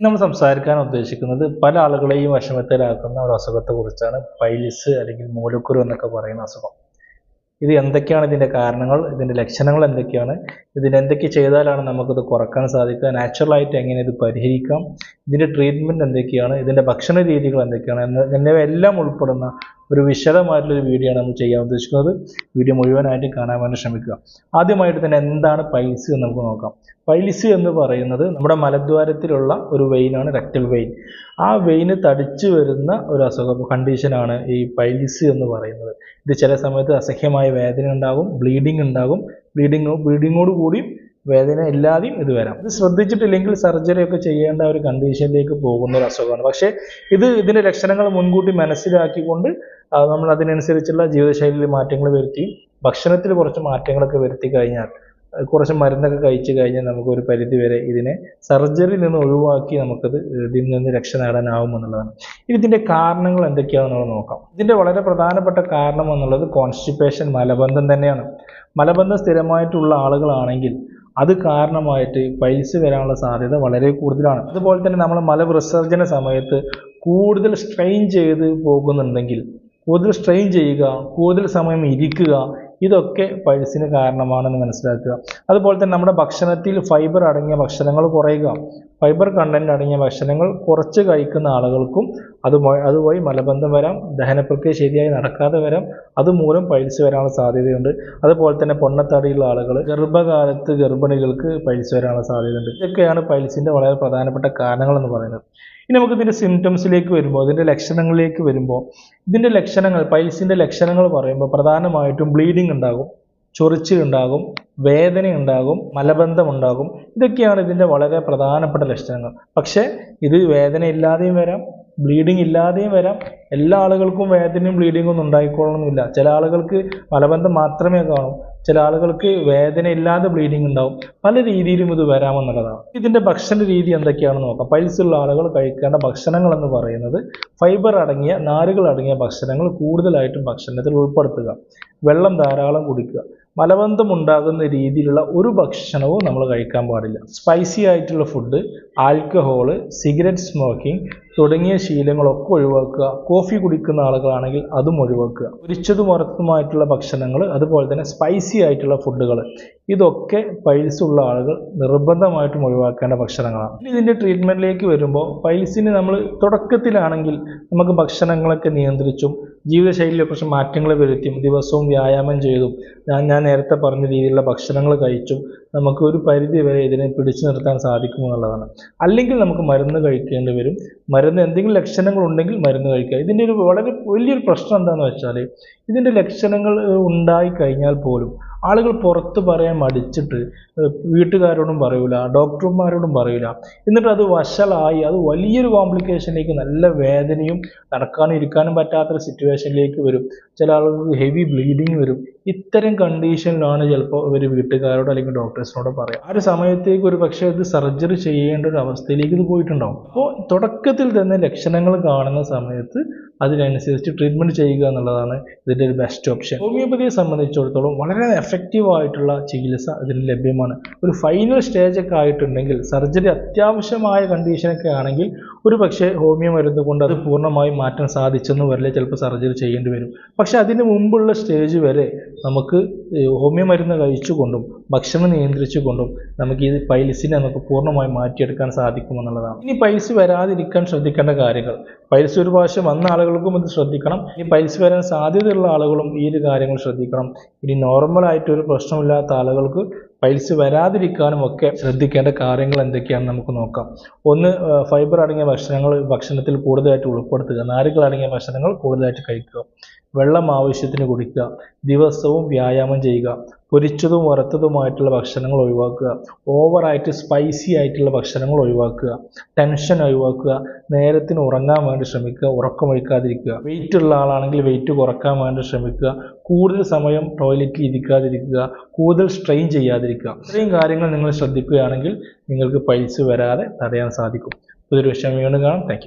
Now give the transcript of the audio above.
നമ്മൾ സംസാരിക്കാൻ ഉദ്ദേശിക്കുന്നത് പല ആളുകളെയും വിഷമത്തിലാക്കുന്ന ഒരു അസുഖത്തെ കുറിച്ചാണ് പൈലിസ് അല്ലെങ്കിൽ മൂലക്കുരു എന്നൊക്കെ പറയുന്ന അസുഖം. ഇത് എന്തൊക്കെയാണ് ഇതിന്റെ കാരണങ്ങൾ? ഇതിന്റെ ലക്ഷണങ്ങൾ എന്തൊക്കെയാണ്? ഇതിനെന്തൊക്കെ ചെയ്താലാണ് നമുക്കിത് കുറയ്ക്കാൻ സാധിക്കുക? നാച്ചുറലായിട്ട് എങ്ങനെ ഇത് പരിഹരിക്കാം? ഇതിന്റെ ട്രീറ്റ്മെന്റ് എന്തൊക്കെയാണ്? ഇതിന്റെ ഭക്ഷണ രീതികൾ എന്തൊക്കെയാണ്? എന്ന് എന്നിവയെല്ലാം ഉൾപ്പെടുന്ന ഒരു വിശദമായിട്ടുള്ളൊരു വീഡിയോ ആണ് നമ്മൾ ചെയ്യാൻ ഉദ്ദേശിക്കുന്നത്. വീഡിയോ മുഴുവനായിട്ട് കാണാൻ വേണ്ടി ശ്രമിക്കുക. ആദ്യമായിട്ട് തന്നെ എന്താണ് പൈൽസ് എന്ന് നമുക്ക് നോക്കാം. പൈൽസ് എന്ന് പറയുന്നത് നമ്മുടെ മലദ്വാരത്തിലുള്ള ഒരു വെയിനാണ് റെക്ടൽ വെയിൻ ആ വെയിന് തടിച്ചു വരുന്ന ഒരു അസുഖ കണ്ടീഷനാണ് ഈ പൈൽസ് എന്ന് പറയുന്നത്. ഇത് ചില സമയത്ത് അസഹ്യമായ വേദന ഉണ്ടാകും ബ്ലീഡിങ് ഉണ്ടാകും. ബ്ലീഡിങ് ബ്ലീഡിങ്ങോട് കൂടി വേദന ഇല്ലാതെയും ഇത് വരാം. ഇത് ശ്രദ്ധിച്ചിട്ടില്ലെങ്കിൽ സർജറി ഒക്കെ ചെയ്യേണ്ട ഒരു കണ്ടീഷനിലേക്ക് പോകുന്ന ഒരു അസുഖമാണ്. പക്ഷേ ഇത് ഇതിന്റെ ലക്ഷണങ്ങൾ മുൻകൂട്ടി മനസ്സിലാക്കിക്കൊണ്ട് നമ്മൾ അതിനനുസരിച്ചുള്ള ജീവിതശൈലിയിൽ മാറ്റങ്ങൾ വരുത്തി ഭക്ഷണത്തിൽ കുറച്ച് മാറ്റങ്ങളൊക്കെ വരുത്തി കഴിഞ്ഞാൽ കുറച്ച് മരുന്നൊക്കെ കഴിച്ചു കഴിഞ്ഞാൽ നമുക്ക് ഒരു പരിധി വരെ ഇതിനെ സർജറിയിൽ നിന്ന് ഒഴിവാക്കി നമുക്കത് ഇതിൽ നിന്ന് രക്ഷ നേടാനാവും എന്നുള്ളതാണ്. ഇനി ഇതിന്റെ കാരണങ്ങൾ എന്തൊക്കെയാണെന്ന് നോക്കാം. ഇതിന്റെ വളരെ പ്രധാനപ്പെട്ട കാരണം എന്നുള്ളത് കോൺസ്റ്റിപ്പേഷൻ മലബന്ധം തന്നെയാണ്. മലബന്ധം സ്ഥിരമായിട്ടുള്ള ആളുകളാണെങ്കിൽ അത് കാരണമായിട്ട് പൈസ വരാനുള്ള സാധ്യത വളരെ കൂടുതലാണ്. അതുപോലെ തന്നെ നമ്മൾ മല വിസർജന സമയത്ത് കൂടുതൽ സ്ട്രെയിൻ ചെയ്ത് പോകുന്നുണ്ടെങ്കിൽ കൂടുതൽ സ്ട്രെയിൻ ചെയ്യുക കൂടുതൽ സമയം ഇരിക്കുക ഇതൊക്കെ പൈൽസിന് കാരണമാണെന്ന് മനസ്സിലാക്കുക. അതുപോലെ തന്നെ നമ്മുടെ ഭക്ഷണത്തിൽ ഫൈബർ അടങ്ങിയ ഭക്ഷണങ്ങൾ കുറയുക. ഫൈബർ കണ്ടന്റ് അടങ്ങിയ ഭക്ഷണങ്ങൾ കുറച്ച് കഴിക്കുന്ന ആളുകൾക്കും അത് അതുവഴി മലബന്ധം വരാം ദഹനപ്രക്രിയ ശരിയായി നടക്കാതെ വരാം അതുമൂലം പൈൽസ് വരാനുള്ള സാധ്യതയുണ്ട്. അതുപോലെ തന്നെ പൊണ്ണത്തടിയുള്ള ആളുകൾ ഗർഭകാലത്ത് ഗർഭിണികൾക്ക് പൈൽസ് വരാനുള്ള സാധ്യതയുണ്ട്. ഇതൊക്കെയാണ് പൈൽസിന്റെ വളരെ പ്രധാനപ്പെട്ട കാരണങ്ങൾ എന്ന് പറയുന്നത്. ഇനി നമുക്ക് ഇതിന്റെ സിംറ്റംസിലേക്ക് വരുമ്പോൾ ഇതിന്റെ ലക്ഷണങ്ങളിലേക്ക് വരുമ്പോൾ ഇതിന്റെ ലക്ഷണങ്ങൾ പൈൽസിന്റെ ലക്ഷണങ്ങൾ പറയുമ്പോൾ പ്രധാനമായിട്ടും ബ്ലീഡിംഗ് ഉണ്ടാകും. ചൊറിച്ചിൽ ഉണ്ടാകും വേദന ഉണ്ടാകും മലബന്ധം ഉണ്ടാകും ഇതൊക്കെയാണ് ഇതിന്റെ വളരെ പ്രധാനപ്പെട്ട ലക്ഷണങ്ങൾ. പക്ഷേ ഇത് വേദന ഇല്ലാതെയും വരാം ബ്ലീഡിങ് ഇല്ലാതെയും വരാം. എല്ലാ ആളുകൾക്കും വേദനയും ബ്ലീഡിങ്ങും ഒന്നും ഉണ്ടായിക്കൊള്ളണമെന്നില്ല ചില ആളുകൾക്ക് മലബന്ധം മാത്രമേ കാണൂ. ചില ആളുകൾക്ക് വേദന ഇല്ലാതെ ബ്ലീഡിങ് ഉണ്ടാവും. പല രീതിയിലും ഇത് വരാമെന്നുള്ളതാണ്. ഇതിന്റെ ഭക്ഷണ രീതി എന്തൊക്കെയാണെന്ന് നോക്കാം. പൈൽസ് ഉള്ള ആളുകൾ കഴിക്കേണ്ട ഭക്ഷണങ്ങൾ എന്ന് പറയുന്നത് ഫൈബർ അടങ്ങിയ നാരുകൾ അടങ്ങിയ ഭക്ഷണങ്ങൾ കൂടുതലായിട്ടും ഭക്ഷണത്തിൽ ഉൾപ്പെടുത്തുക. വെള്ളം ധാരാളം കുടിക്കുക. മലബന്ധം ഉണ്ടാകുന്ന രീതിയിലുള്ള ഒരു ഭക്ഷണവും നമ്മൾ കഴിക്കാൻ പാടില്ല. സ്പൈസി ആയിട്ടുള്ള ഫുഡ് ആൽക്കഹോൾ സിഗരറ്റ് സ്മോക്കിംഗ് തുടങ്ങിയ ശീലങ്ങളൊക്കെ ഒഴിവാക്കുക. കോഫി കുടിക്കുന്ന ആളുകളാണെങ്കിൽ അതും ഒഴിവാക്കുക. പൊരിച്ചതും വറുത്തതുമായിട്ടുള്ള ഭക്ഷണങ്ങൾ അതുപോലെ തന്നെ സ്പൈസി ആയിട്ടുള്ള ഫുഡുകൾ ഇതൊക്കെ പൈൽസ് ഉള്ള ആളുകൾ നിർബന്ധമായിട്ടും ഒഴിവാക്കേണ്ട ഭക്ഷണങ്ങളാണ്. ഇനി ഇതിന്റെ ട്രീറ്റ്മെന്റിലേക്ക് വരുമ്പോൾ പൈൽസിന് നമ്മൾ തുടക്കത്തിലാണെങ്കിൽ നമുക്ക് ഭക്ഷണങ്ങളൊക്കെ നിയന്ത്രിച്ചും ജീവിതശൈലിയിലെ കുറച്ച് മാറ്റങ്ങൾ വരുത്തിയും ദിവസവും വ്യായാമം ചെയ്തും ഞാൻ ഞാൻ നേരത്തെ പറഞ്ഞ രീതിയിലുള്ള ഭക്ഷണങ്ങൾ കഴിച്ചും നമുക്ക് ഒരു പരിധി വരെ ഇതിനെ പിടിച്ചു നിർത്താൻ സാധിക്കുമെന്നുള്ളതാണ് അല്ലെങ്കിൽ നമുക്ക് മരുന്ന് കഴിക്കേണ്ടി വരും. മരുന്ന് എന്തെങ്കിലും ലക്ഷണങ്ങൾ ഉണ്ടെങ്കിൽ മരുന്ന് കഴിക്കുക. ഇതിന്റെ ഒരു വളരെ വലിയൊരു പ്രശ്നം എന്താണെന്ന് വെച്ചാൽ ഇതിന്റെ ലക്ഷണങ്ങൾ ഉണ്ടായി കഴിഞ്ഞാൽ പോലും ആളുകൾ പുറത്ത് പറയാൻ മടിച്ചിട്ട് വീട്ടുകാരോടും പറയൂല ഡോക്ടർമാരോടും പറയൂല. എന്നിട്ട് അത് വഷളായി അത് വലിയൊരു കോംപ്ലിക്കേഷനിലേക്ക് നല്ല വേദനയും നടക്കാനും ഇരിക്കാനും പറ്റാത്തൊരു സിറ്റുവേഷനിലേക്ക് വരും. ചില ആളുകൾക്ക് ഹെവി ബ്ലീഡിങ് വരും. ഇത്തരം കണ്ടീഷനിലാണ് ചിലപ്പോൾ ഇവർ വീട്ടുകാരോട് അല്ലെങ്കിൽ ഡോക്ടേഴ്സിനോട് പറയാം. ആ ഒരു സമയത്തേക്ക് ഒരു പക്ഷേ ഇത് സർജറി ചെയ്യേണ്ട ഒരു അവസ്ഥയിലേക്ക് ഇത് പോയിട്ടുണ്ടാവും. അപ്പോൾ തുടക്കത്തിൽ തന്നെ ലക്ഷണങ്ങൾ കാണുന്ന സമയത്ത് അതിനനുസരിച്ച് ട്രീറ്റ്മെന്റ് ചെയ്യുക എന്നുള്ളതാണ് ഇതിന്റെ ഒരു ബെസ്റ്റ് ഓപ്ഷൻ ഹോമിയോപ്പതിയെ സംബന്ധിച്ചിടത്തോളം വളരെ എഫക്റ്റീവ് ആയിട്ടുള്ള ചികിത്സ ഇതിന് ലഭ്യമാണ്. ഒരു ഫൈനൽ സ്റ്റേജ് ഒക്കെ ആയിട്ടുണ്ടെങ്കിൽ സർജറി അത്യാവശ്യമായ കണ്ടീഷനൊക്കെ ആണെങ്കിൽ ഒരു പക്ഷേ ഹോമിയോ മരുന്ന് കൊണ്ട് അത് പൂർണമായും മാറ്റാൻ സാധിച്ചെന്ന് വരില്ല ചിലപ്പോൾ സർജറി ചെയ്യേണ്ടി വരും. പക്ഷേ അതിന് മുമ്പുള്ള സ്റ്റേജ് വരെ നമുക്ക് ഹോമിയോ മരുന്ന് കഴിച്ചുകൊണ്ടും ഭക്ഷണം നിയന്ത്രിച്ചുകൊണ്ടും നമുക്ക് ഈ പൈൽസിനെ നമുക്ക് പൂർണമായും മാറ്റിയെടുക്കാൻ സാധിക്കുമെന്നുള്ളതാണ്. ഇനി പൈൽസ് വരാതിരിക്കാൻ ശ്രദ്ധിക്കേണ്ട കാര്യങ്ങൾ. പൈൽസ് ഒരു പ്രാവശ്യം വന്ന ആളുകൾക്കും ഇത് ശ്രദ്ധിക്കണം. ഇനി പൈൽസ് വരാൻ സാധ്യതയുള്ള ആളുകളും ഈ ഒരു കാര്യങ്ങൾ ശ്രദ്ധിക്കണം. ഇനി നോർമലായിട്ട് ഒരു പ്രശ്നമില്ലാത്ത ആളുകൾക്ക് പൈൽസ് വരാതിരിക്കാനും ഒക്കെ ശ്രദ്ധിക്കേണ്ട കാര്യങ്ങൾ എന്തൊക്കെയാണെന്ന് നമുക്ക് നോക്കാം. ഒന്ന് ഫൈബർ അടങ്ങിയ ഭക്ഷണങ്ങൾ ഭക്ഷണത്തിൽ കൂടുതലായിട്ട് ഉൾപ്പെടുത്തുക. നാരുകൾ അടങ്ങിയ ഭക്ഷണങ്ങൾ കൂടുതലായിട്ട് കഴിക്കുക. വെള്ളം ആവശ്യത്തിന് കുടിക്കുക ദിവസവും വ്യായാമം ചെയ്യുക പൊരിച്ചതും വറുത്തതുമായിട്ടുള്ള ഭക്ഷണങ്ങൾ ഒഴിവാക്കുക ഓവറായിട്ട് സ്പൈസി ആയിട്ടുള്ള ഭക്ഷണങ്ങൾ ഒഴിവാക്കുക ടെൻഷൻ ഒഴിവാക്കുക നേരത്തിന് ഉറങ്ങാൻ വേണ്ടി ശ്രമിക്കുക ഉറക്കമൊഴിക്കാതിരിക്കുക വെയിറ്റ് ഉള്ള ആളാണെങ്കിൽ വെയിറ്റ് കുറയ്ക്കാൻ വേണ്ടി ശ്രമിക്കുക കൂടുതൽ സമയം ടോയ്ലറ്റിൽ ഇരിക്കാതിരിക്കുക കൂടുതൽ സ്ട്രെയിൻ ചെയ്യാതിരിക്കുക ഇത്രയും കാര്യങ്ങൾ നിങ്ങൾ ശ്രദ്ധിക്കുകയാണെങ്കിൽ നിങ്ങൾക്ക് പൈൽസ് വരാതെ തടയാൻ സാധിക്കും. പുതിയൊരു വിഷയം വീണ്ടും കാണാം. താങ്ക്